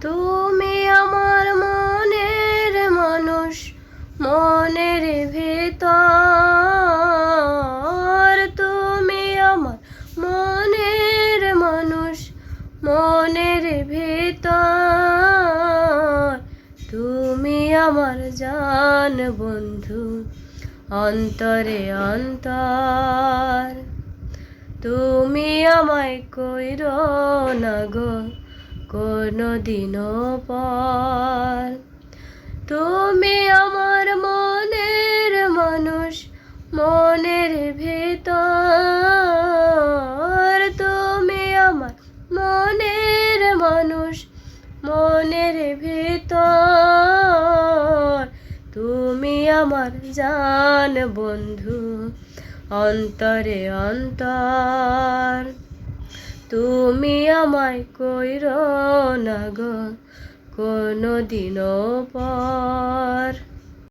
তুমি আমার মনের মানুষ, মনের ভেতর। তুমি আমার মনের মানুষ, মনের ভেতর। তুমি আমার জান বন্ধু, অন্তরে অন্তর। তুমি আমায় কইর না গো কোনো দিনও পর। তুমি আমার মনের মানুষ, মনের ভেতর। তুমি আমার মনের মানুষ, মনের ভেতর। তুমি আমার জান বন্ধু, অন্তরে অন্তর। তুমি আমায় কইর না গো কোনো দিনও পর।